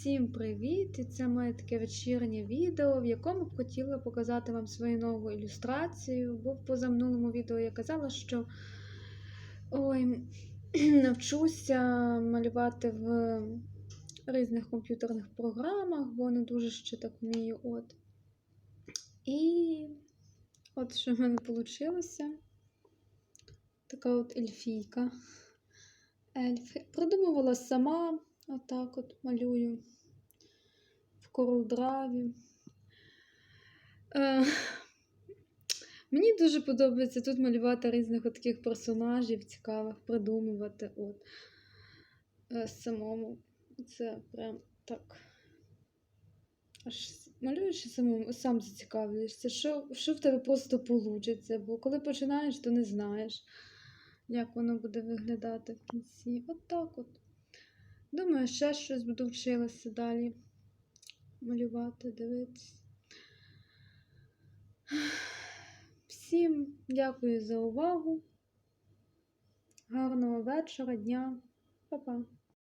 Всім привіт! І це моє таке вечірнє відео, в якому б хотіла показати вам свою нову ілюстрацію. Бо в позаминулому відео я казала, що ой, навчуся малювати в різних комп'ютерних програмах, бо не дуже ще так вмію. От. І от що в мене вийшло. Така от ельфійка. Ельф. Продумувала сама. Отак от малюю в королдраві. Е, мені дуже подобається тут малювати різних от таких персонажів цікавих, придумувати от е, самому. Це прям так. Аж малюєш самому сам зацікавлюєшся, що, що в тебе просто вийде. Бо коли починаєш, то не знаєш, як воно буде виглядати в кінці. От так от. Думаю, ще щось буду вчилася далі малювати, дивитися. Всім дякую за увагу. Гарного вечора, дня. Па-па.